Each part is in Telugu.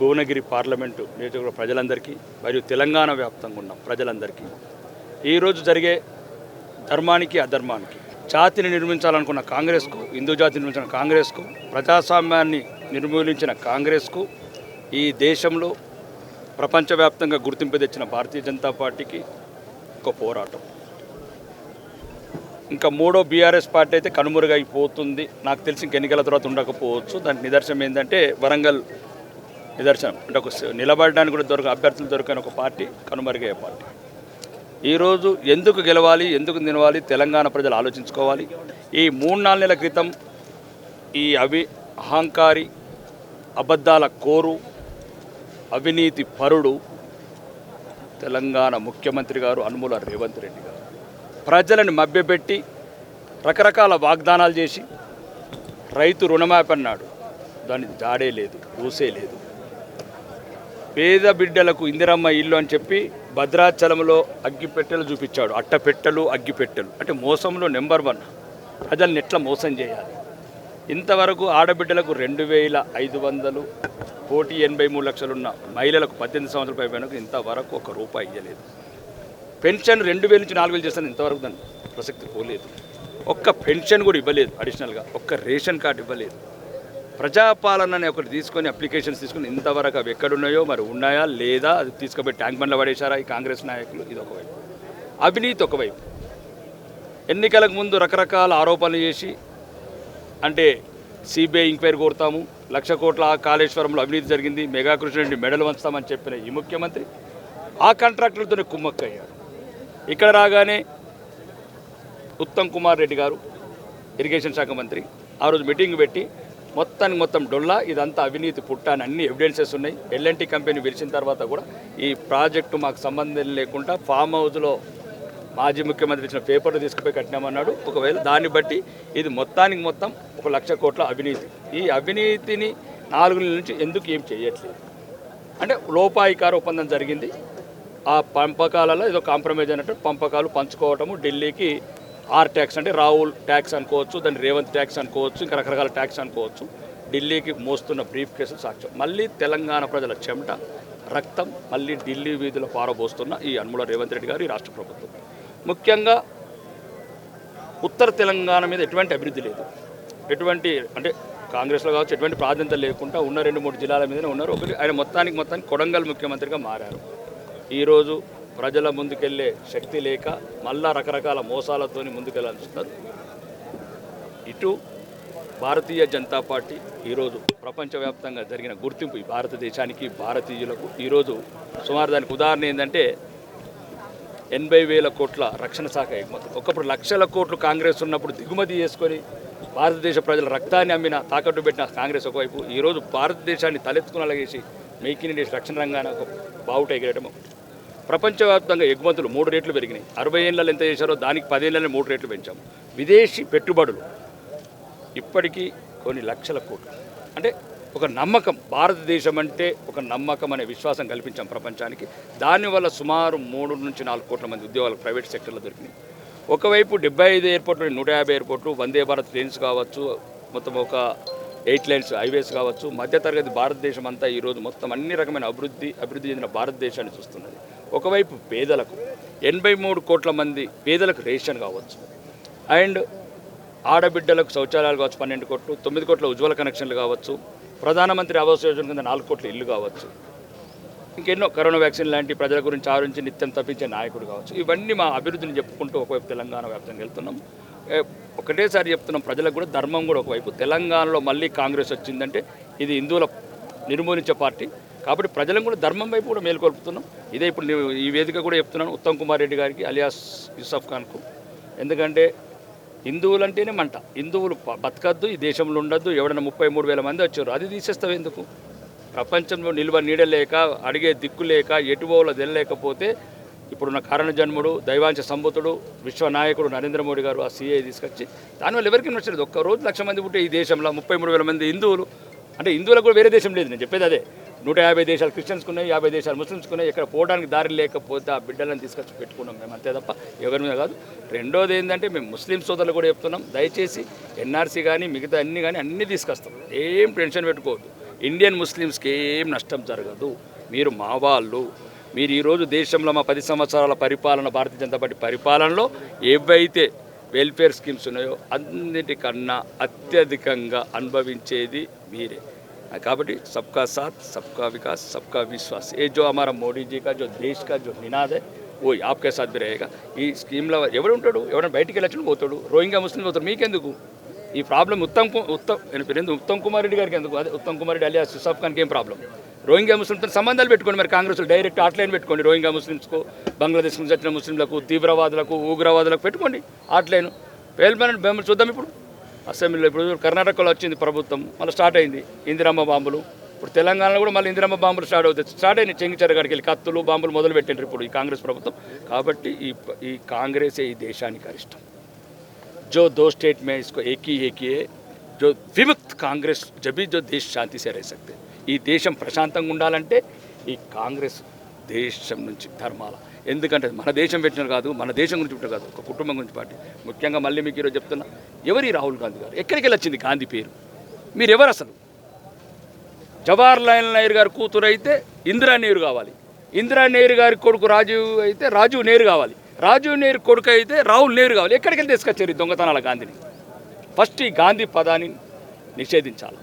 భువనగిరి పార్లమెంటు నియోజకవర్గ ప్రజలందరికీ మరియు తెలంగాణ వ్యాప్తంగా ఉన్న ప్రజలందరికీ ఈరోజు జరిగే ధర్మానికి అధర్మానికి జాతిని నిర్మించాలనుకున్న కాంగ్రెస్కు హిందూ జాతిని నిర్మించిన కాంగ్రెస్కు ప్రజాస్వామ్యాన్ని నిర్మూలించిన కాంగ్రెస్కు ఈ దేశంలో ప్రపంచవ్యాప్తంగా గుర్తింపు తెచ్చిన భారతీయ జనతా పార్టీకి ఒక పోరాటం. ఇంకా మూడో బీఆర్ఎస్ పార్టీ అయితే కనుమరుగైపోతుంది. నాకు తెలిసి ఇంక ఎన్నికల తర్వాత ఉండకపోవచ్చు. దానికి నిదర్శనం ఏంటంటే వరంగల్ నిదర్శనం. అంటే ఒక నిలబడడానికి కూడా దొరక అభ్యర్థులు దొరకని ఒక పార్టీ కనుమరుగయ్యే పార్టీ. ఈరోజు ఎందుకు గెలవాలి ఎందుకు నిలవాలి తెలంగాణ ప్రజలు ఆలోచించుకోవాలి? ఈ మూడు నాలుగు నెలల క్రితం ఈ అవి అహంకారి అబద్ధాల కోరు అవినీతి పరుడు తెలంగాణ ముఖ్యమంత్రి గారు అనుమూల రేవంత్ రెడ్డి గారు. ప్రజలను మభ్యపెట్టి రకరకాల వాగ్దానాలు చేసి రైతు రుణమాపన్నాడు దాన్ని దాని జాడే లేదు చూసే లేదు. పేద బిడ్డలకు ఇందిరమ్మ ఇల్లు అని చెప్పి భద్రాచలంలో అగ్గిపెట్టెలు చూపించాడు. అట్టపెట్టెలు అగ్గిపెట్టెలు అంటే మోసంలో నెంబర్ వన్. ప్రజల్ని ఎట్లా మోసం చేయాలి? ఇంతవరకు ఆడబిడ్డలకు రెండు వేల ఐదు వందలు కోటి ఎనభై మూడు లక్షలున్న మహిళలకు పద్దెనిమిది సంవత్సరాల పైబడినకు ఇంతవరకు ఒక రూపాయి ఇవ్వలేదు పెన్షన్ రెండు వేల నుంచి నాలుగు వేలు చేస్తాను. ఇంతవరకు దాన్ని ప్రసక్తి పోలేదు. ఒక్క పెన్షన్ కూడా ఇవ్వలేదు. అడిషనల్గా ఒక్క రేషన్ కార్డు ఇవ్వలేదు. ప్రజాపాలన అనే ఒకటి తీసుకొని అప్లికేషన్స్ తీసుకొని ఇంతవరకు అవి ఎక్కడున్నాయో మరి ఉన్నాయా లేదా అది తీసుకుపోయి ట్యాంక్ బండ్లు పడేశారా ఈ కాంగ్రెస్ నాయకులు? ఇది ఒకవైపు. అవినీతి ఒకవైపు. ఎన్నికలకు ముందు రకరకాల ఆరోపణలు చేసి అంటే సిబిఐ ఎంక్వైరీ కోరుతాము లక్ష కోట్ల కాళేశ్వరంలో అవినీతి జరిగింది మెగా కృష్ణరెడ్డి మెడలు వంచుతామని చెప్పిన ఈ ముఖ్యమంత్రి ఆ కాంట్రాక్టులతోనే కుమ్మక్కయ్యారు. ఇక్కడ రాగానే ఉత్తమ్ కుమార్ రెడ్డి గారు ఇరిగేషన్ శాఖ మంత్రి ఆ రోజు మీటింగ్ పెట్టి మొత్తానికి మొత్తం డొల్లా ఇదంతా అవినీతి పుట్ట అని అన్ని ఎవిడెన్సెస్ ఉన్నాయి. ఎల్ఎన్టీ కంపెనీ విరిచిన తర్వాత కూడా ఈ ప్రాజెక్టు మాకు సంబంధం లేకుండా ఫామ్ హౌస్లో మాజీ ముఖ్యమంత్రి ఇచ్చిన పేపర్లు తీసుకుపోయి కట్టినామన్నాడు. ఒకవేళ దాన్ని బట్టి ఇది మొత్తానికి మొత్తం ఒక లక్ష కోట్ల అవినీతి. ఈ అవినీతిని నాలుగు నెలల నుంచి ఎందుకు ఏం చేయట్లేదు? అంటే లోపాయికార ఒప్పందం జరిగింది. ఆ పంపకాలలో ఏదో కాంప్రమైజ్ అయినట్టు పంపకాలు పంచుకోవటము ఢిల్లీకి ఆర్ ట్యాక్స్ అంటే రాహుల్ ట్యాక్స్ అనుకోవచ్చు దాన్ని రేవంత్ ట్యాక్స్ అనుకోవచ్చు ఇంకా రకరకాల ట్యాక్స్ అనుకోవచ్చు. ఢిల్లీకి మోస్తున్న బ్రీఫ్ కేసు సాక్ష్యం. మళ్ళీ తెలంగాణ ప్రజల చెమట రక్తం మళ్ళీ ఢిల్లీ వీధిలో పారబోస్తున్న ఈ అన్ముల రేవంత్ రెడ్డి గారు ఈ రాష్ట్ర ప్రభుత్వం. ముఖ్యంగా ఉత్తర తెలంగాణ మీద ఎటువంటి అభివృద్ధి లేదు. ఎటువంటి అంటే కాంగ్రెస్లో కావచ్చు ఎటువంటి ప్రాధాన్యత లేకుండా ఉన్న రెండు మూడు జిల్లాల మీదనే ఉన్నారు. ఒకటి ఆయన మొత్తానికి మొత్తానికి కొడంగల్ ముఖ్యమంత్రిగా మారారు. ఈరోజు ప్రజల ముందుకెళ్ళే శక్తి లేక మళ్ళా రకరకాల మోసాలతోని ముందుకెళ్ళాల్సిస్తున్నారు ఇటు భారతీయ జనతా పార్టీ ఈరోజు ప్రపంచవ్యాప్తంగా జరిగిన గుర్తింపు ఈ భారతదేశానికి భారతీయులకు ఈరోజు సుమారు దానికి ఉదాహరణ ఏంటంటే ఎనభై వేల కోట్ల రక్షణ శాఖ ఎగుమతి. ఒకప్పుడు లక్షల కోట్లు కాంగ్రెస్ ఉన్నప్పుడు దిగుమతి చేసుకొని భారతదేశ ప్రజల రక్తాన్ని అమ్మిన తాకట్టు పెట్టిన కాంగ్రెస్ ఒకవైపు ఈరోజు భారతదేశాన్ని తలెత్తుకునేలాగేసి మేక్ ఇన్ ఇండియా రక్షణ రంగాన ఒక బావుట ఎగిరటం ఒకటి. ప్రపంచవ్యాప్తంగా ఎగుమతులు మూడు రేట్లు పెరిగినాయి. అరవై ఏళ్ళలో ఎంత చేశారో దానికి పదేళ్ళని మూడు రేట్లు పెంచాము. విదేశీ పెట్టుబడులు ఇప్పటికీ కొన్ని లక్షల కోట్లు. అంటే ఒక నమ్మకం భారతదేశం అంటే ఒక నమ్మకం అనే విశ్వాసం కల్పించాం ప్రపంచానికి. దానివల్ల సుమారు మూడు నుంచి నాలుగు కోట్ల మంది ఉద్యోగాలు ప్రైవేట్ సెక్టర్లో దొరికినాయి. ఒకవైపు డెబ్బై ఐదు ఎయిర్పోర్ట్లు నూట యాభై ఎయిర్పోర్ట్లు. వందే భారత్ ట్రైన్స్ కావచ్చు మొత్తం ఒక ఎయిట్ లైన్స్ హైవేస్ కావచ్చు. మధ్యతరగతి భారతదేశం అంతా ఈరోజు మొత్తం అన్ని రకమైన అభివృద్ధి అభివృద్ధి చెందిన భారతదేశాన్ని చూస్తున్నది. ఒకవైపు పేదలకు ఎనభై మూడు కోట్ల మంది పేదలకు రేషన్ కావచ్చు. అండ్ ఆడబిడ్డలకు శౌచాలయాలు కావచ్చు పన్నెండు కోట్లు తొమ్మిది కోట్ల ఉజ్వల కనెక్షన్లు కావచ్చు ప్రధానమంత్రి ఆవాస్ యోజన కింద నాలుగు కోట్ల ఇల్లు కావచ్చు. ఇంకెన్నో కరోనా వ్యాక్సిన్ లాంటి ప్రజల గురించి ఆరించి నిత్యం తప్పించే నాయకుడు కావచ్చు. ఇవన్నీ మా అభివృద్ధిని చెప్పుకుంటూ ఒకవైపు తెలంగాణ వ్యాప్తంగా వెళ్తున్నాం. ఒకటేసారి చెప్తున్నాం ప్రజలకు కూడా ధర్మం కూడా ఒకవైపు. తెలంగాణలో మళ్ళీ కాంగ్రెస్ వచ్చిందంటే ఇది హిందువుల నిర్మూలించే పార్టీ. కాబట్టి ప్రజలను కూడా ధర్మం వైపు కూడా మేల్కొల్పుతున్నాం. ఇదే ఇప్పుడు నేను ఈ వేదిక కూడా చెప్తున్నాను ఉత్తమ్ కుమార్ రెడ్డి గారికి అలియాస్ యూసఫ్ ఖాన్కు. ఎందుకంటే హిందువులు అంటేనే మంట. హిందువులు బతకద్దు ఈ దేశంలో ఉండద్దు. ఎవడన్నా ముప్పై మూడు వేల మంది వచ్చారు అది తీసేస్తావు ఎందుకు? ప్రపంచంలో నిల్వ నీడలేక అడిగే దిక్కు లేక ఎటువోలు తెల్లలేకపోతే ఇప్పుడున్న కారణ జన్ముడు దైవాంశ సంబుతుడు విశ్వనాయకుడు నరేంద్ర మోడీ గారు ఆ సీఏ తీసుకొచ్చి దానివల్ల ఎవరికి నచ్చలేదు? ఒక్క రోజు లక్ష మంది పుట్టే ఈ దేశంలో ముప్పై మూడు వేల మంది హిందువులు. అంటే హిందువులకు కూడా వేరే దేశం లేదు నేను చెప్పేది అదే. నూట యాభై దేశాలు క్రిస్టియన్స్కి ఉన్నాయి యాభై దేశాలు ముస్లిమ్స్కి ఉన్నాయి. ఇక్కడ పోవడానికి దారి లేకపోతే ఆ బిడ్డలను తీసుకొచ్చి పెట్టుకున్నాం మేము అంతే తప్ప ఎవరి మీద కాదు. రెండోది ఏంటంటే మేము ముస్లిం సోదరులు కూడా చెప్తున్నాం దయచేసి ఎన్ఆర్సీ కానీ మిగతా అన్ని కానీ అన్నీ తీసుకొస్తాం. ఏం టెన్షన్ పెట్టుకోవద్దు. ఇండియన్ ముస్లిమ్స్కి ఏం నష్టం జరగదు. మీరు మా వాళ్ళు. మీరు ఈరోజు దేశంలో మా పది సంవత్సరాల పరిపాలన భారతీయ జనతా పార్టీ పరిపాలనలో ఏవైతే వెల్ఫేర్ స్కీమ్స్ ఉన్నాయో అన్నిటికన్నా అత్యధికంగా అనుభవించేది మీరే. కాబట్టి सबका साथ सबका विकास सबका विश्वास ये जो हमारा मोदी जी का जो देश का जो निनाद है वो आपके साथ भी रहेगा ఈ స్కీమ్లో ఎవడు ఉంటాడు ఎవరైనా బయటికి వెళ్ళచ్చు పోతాడు రోహింగ్యా ముస్లిం పోతాడు మీకెందుకు ఈ ప్రాబ్లం ఉత్తమ్ కు- ఉత్తమ్ ఆయన పేరు ఏంది? ఉత్తమ్ కుమార్ రెడ్డి గారికి ఎందుకు అదే ఉత్తమ్ కుమార్ రెడ్డి అలియా సుసాఫ్ ఖాన్కి ఏం ప్రాబ్లం రోహింగ్యా ముస్లింతో సంబంధాలు పెట్టుకోండి మరి కాంగ్రెస్ డైరెక్ట్ ఆట్లైన్ పెట్టుకోండి రోహింగ్యా ముస్లిమ్స్కు బంగ్లాదేశ్ నుంచి వచ్చిన ముస్లింలకు తీవ్రవాదులకు ఉగ్రవాదులకు పెట్టుకోండి ఆట్లైన్ పేల్మని బెమ్మలు చూద్దాం ఇప్పుడు అసెంబ్లీలో ఇప్పుడు కర్ణాటకలో వచ్చింది ప్రభుత్వం మళ్ళీ స్టార్ట్ అయింది ఇందిరమ్మ బాంబులు. ఇప్పుడు తెలంగాణలో కూడా మళ్ళీ ఇందిరమ్మ బాంబులు స్టార్ట్ అవుతాయి. స్టార్ట్ అయింది చెంగిచర్ గడికి వెళ్ళి కత్తులు బాంబులు మొదలు పెట్టిండ్రు ఇప్పుడు ఈ కాంగ్రెస్ ప్రభుత్వం. కాబట్టి ఈ ఈ కాంగ్రెసే ఈ దేశానికి అరిష్టం. జో దో స్టేట్ మేస్కో ఏకీ ఏకీయే జో విముక్త్ కాంగ్రెస్ జబీ జో దేశ్ శాంతి సే ఈ దేశం ప్రశాంతంగా ఉండాలంటే ఈ కాంగ్రెస్ దేశం నుంచి ధర్మాల ఎందుకంటే మన దేశం పెట్టిన కాదు మన దేశం గురించి పెట్టిన కాదు ఒక కుటుంబం గురించి పార్టీ ముఖ్యంగా మళ్ళీ మీకు ఈరోజు చెప్తున్నా ఎవరి రాహుల్ గాంధీ గారు? ఎక్కడికి వెళ్ళి వచ్చింది గాంధీ పేరు? మీరు ఎవరు అసలు జవహర్లాల్ నెహ్రూ గారి కూతురు అయితే ఇందిరా నెహ్రూ కావాలి. ఇందిరా నెహ్రూ గారి కొడుకు రాజీవ్ అయితే రాజీవ్ నెహ్రూ కావాలి. రాజీవ్ నెహ్రూ కొడుకు అయితే రాహుల్ నెహ్రూ కావాలి. ఎక్కడికి వెళ్ళి తీసుకొచ్చారు ఈ దొంగతనాల గాంధీని? ఫస్ట్ ఈ గాంధీ పదాన్ని నిషేధించాలి?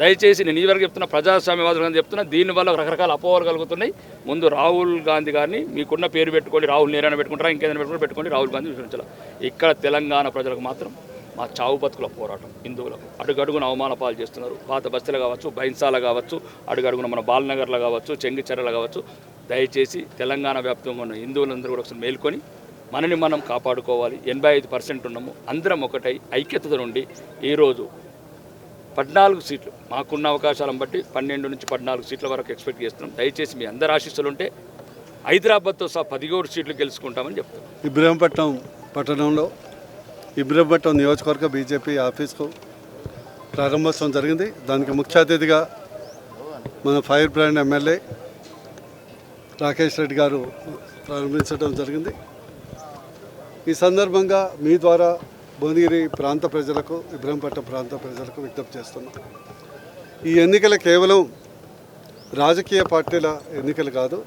దయచేసి నేను ఇదివరకు చెప్తున్నా ప్రజాస్వామ్యవాదులు అని చెప్తున్నా దీనివల్ల రకరకాల అపోహలు కలుగుతున్నాయి. ముందు రాహుల్ గాంధీ గారిని మీకున్న పేరు పెట్టుకోండి రాహుల్ నేరైనా పెట్టుకుంటారా ఇంకేదైనా పెట్టుకుని పెట్టుకోండి రాహుల్ గాంధీ విశ్వసించాలి ఇక్కడ తెలంగాణ ప్రజలకు మాత్రం మా చావు బతుకుల పోరాటం హిందువులకు అడుగడుగున అవమాన పాలు చేస్తున్నారు. పాత బస్తీలు కావచ్చు బైన్సాల కావచ్చు అడుగడుగున మన బాలనగర్లో కావచ్చు చెంగిచెరలు కావచ్చు. దయచేసి తెలంగాణ వ్యాప్తంగా ఉన్న హిందువులందరూ కూడా ఒకసారి మేల్కొని మనని మనం కాపాడుకోవాలి. ఎనభై ఐదు పర్సెంట్ ఉన్నాము. అందరం ఒకటై ఐక్యతతో నుండి ఈరోజు పద్నాలుగు సీట్లు. మాకున్న అవకాశాలను బట్టి పన్నెండు నుంచి పద్నాలుగు సీట్ల వరకు ఎక్స్పెక్ట్ చేస్తున్నాం. దయచేసి మీ అందరు ఆశీస్సులు ఉంటే హైదరాబాద్తో సహా పదిహేడు సీట్లు గెలుచుకుంటామని చెప్తాం ఇబ్రహీంపట్నం పట్టణంలో ఇబ్రహీంపట్నం నియోజకవర్గ బీజేపీ ఆఫీస్కు ప్రారంభోత్సవం జరిగింది. దానికి ముఖ్య అతిథిగా మన fire brand MLA Rakesh Reddy గారు ప్రారంభించడం జరిగింది. ఈ సందర్భంగా మీ ద్వారా భువనగిరి ప్రాంత ప్రజలకు ఇబ్రహంపట్నం ప్రాంత ప్రజలకు విజ్ఞప్తి చేస్తున్నాం. ఈ ఎన్నికలు కేవలం రాజకీయ పార్టీల ఎన్నికలు కాదు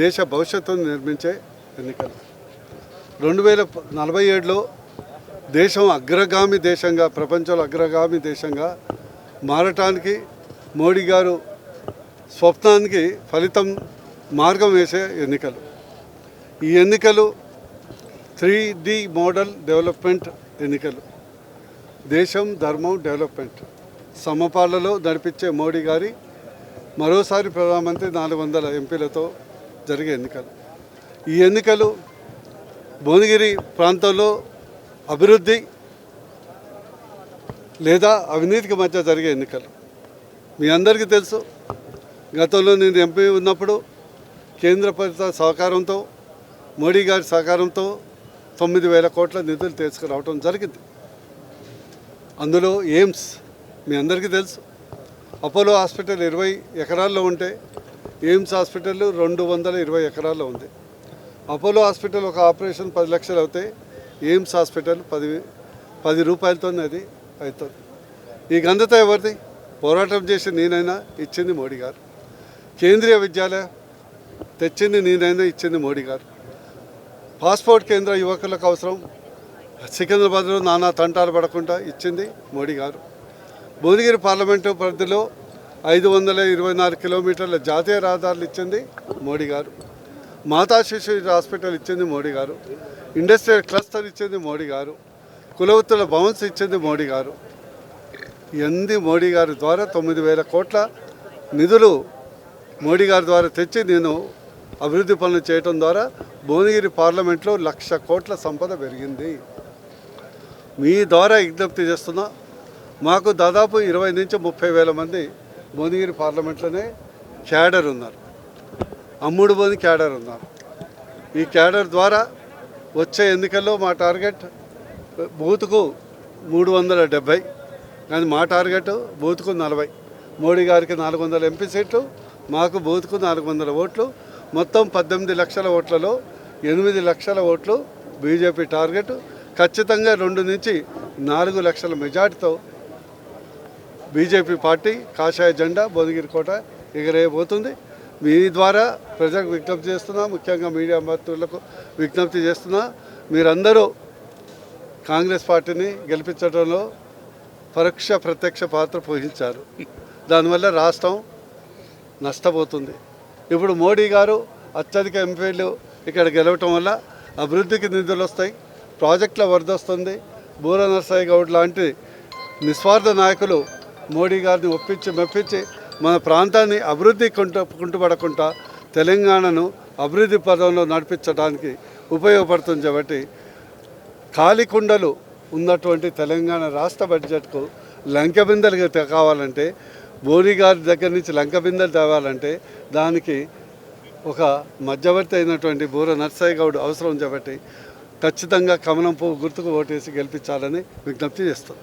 దేశ భవిష్యత్తును నిర్మించే ఎన్నికలు. రెండు వేల నలభై ఏడులో దేశం అగ్రగామి దేశంగా ప్రపంచంలో అగ్రగామి దేశంగా మారటానికి మోడీ గారు స్వప్నానికి ఫలితం మార్గం వేసే ఎన్నికలు. ఈ ఎన్నికలు త్రీ డి మోడల్ డెవలప్మెంట్ ఎన్నికలు. దేశం ధర్మం డెవలప్మెంట్. సమపాలలో నడిపించే మోడీ గారి మరోసారి ప్రధానమంత్రి నాలుగు వందల ఎంపీలతో జరిగే ఎన్నికలు. ఈ ఎన్నికలు భువనగిరి ప్రాంతంలో అభివృద్ధి లేదా అవినీతికి మధ్య జరిగే ఎన్నికలు. మీ అందరికీ తెలుసు గతంలో నేను ఎంపీ ఉన్నప్పుడు కేంద్ర ప్రభుత్వ సహకారంతో మోడీ గారి సహకారంతో తొమ్మిది వేల కోట్ల నిధులు తీసుకురావటం జరిగింది. అందులో ఎయిమ్స్ మీ అందరికీ తెలుసు. అపోలో హాస్పిటల్ ఇరవై ఎకరాల్లో ఉంటే ఎయిమ్స్ హాస్పిటల్ రెండు వందల ఇరవై ఎకరాల్లో ఉంది. అపోలో హాస్పిటల్ ఒక ఆపరేషన్ పది లక్షలు అవుతే ఎయిమ్స్ హాస్పిటల్ పది పది రూపాయలతో అది అవుతుంది. ఈ ఘనత ఎవరిది? పోరాటం చేసి నేనైనా ఇచ్చింది మోడీ గారు. కేంద్రీయ విద్యాలయ తెచ్చింది నేనైనా ఇచ్చింది మోడీ గారు. పాస్పోర్ట్ కేంద్ర యువకులకు అవసరం. సికింద్రాబాద్లో నానా తంటాలు పడకుండా ఇచ్చింది మోడీ గారు. భువనగిరి పార్లమెంటు పరిధిలో ఐదు వందల ఇరవై నాలుగు కిలోమీటర్ల జాతీయ రహదారులు ఇచ్చింది మోడీ గారు. మాతా శిశు హాస్పిటల్ ఇచ్చింది మోడీ గారు. ఇండస్ట్రియల్ క్లస్టర్ ఇచ్చింది మోడీ గారు. కులవృత్తుల భవన్స్ ఇచ్చింది మోడీ గారు. ఎంది మోడీ గారి ద్వారా తొమ్మిది వేల కోట్ల నిధులు మోడీ గారి ద్వారా తెచ్చి నేను అభివృద్ధి పనులు చేయటం ద్వారా భువనగిరి పార్లమెంట్లో లక్ష కోట్ల సంపద పెరిగింది. మీ ద్వారా విజ్ఞప్తి చేస్తున్నా మాకు దాదాపు ఇరవై నుంచి ముప్పై వేల మంది భువనగిరి పార్లమెంట్లోనే క్యాడర్ ఉన్నారు. అమ్ముడు బోని క్యాడర్ ఉన్నారు. ఈ క్యాడర్ ద్వారా వచ్చే ఎన్నికల్లో మా టార్గెట్ బూత్కు మూడు వందల డెబ్భై కానీ మా టార్గెట్ బూత్కు నలభై. మోడీ గారికి నాలుగు వందల ఎంపీ సీట్లు మాకు బూత్కు నాలుగు వందల ఓట్లు మొత్తం పద్దెనిమిది లక్షల ఓట్లలో ఎనిమిది లక్షల ఓట్లు బీజేపీ టార్గెట్. ఖచ్చితంగా రెండు నుంచి నాలుగు లక్షల మెజార్టీతో బీజేపీ పార్టీ కాషాయ జెండా భువనగిరి కోట ఎగరేయబోతుంది. మీ ద్వారా ప్రజలకు విజ్ఞప్తి చేస్తున్నా ముఖ్యంగా మీడియా మంత్రులకు విజ్ఞప్తి చేస్తున్నా మీరందరూ కాంగ్రెస్ పార్టీని గెలిపించడంలో పరోక్ష ప్రత్యక్ష పాత్ర పోషించారు. దానివల్ల రాష్ట్రం నష్టపోతుంది. ఇప్పుడు మోడీ గారు అత్యధిక ఎంపీలు ఇక్కడ గెలవటం వల్ల అభివృద్ధికి నిధులు వస్తాయి ప్రాజెక్టుల వరదొస్తుంది బూర నరసాయి గౌడ్ లాంటి నిస్వార్థ నాయకులు మోడీ గారిని ఒప్పించి మెప్పించి మన ప్రాంతాన్ని అభివృద్ధి కుంటు కుంటుపడకుండా తెలంగాణను అభివృద్ధి పదంలో నడిపించడానికి ఉపయోగపడుతుంది కాబట్టి ఖాళీ కుండలు ఉన్నటువంటి తెలంగాణ రాష్ట్ర బడ్జెట్కు లంకెబిందలుగా కావాలంటే బోరీ గారి దగ్గర నుంచి లంకబిందెలు తేవాలంటే దానికి ఒక మధ్యవర్తి అయినటువంటి బూర నర్సయ్య గౌడ్ అవసరం కాబట్టి ఖచ్చితంగా కమలం పువ్వు గుర్తుకు ఓటేసి గెలిపించాలని విజ్ఞప్తి చేస్తాం.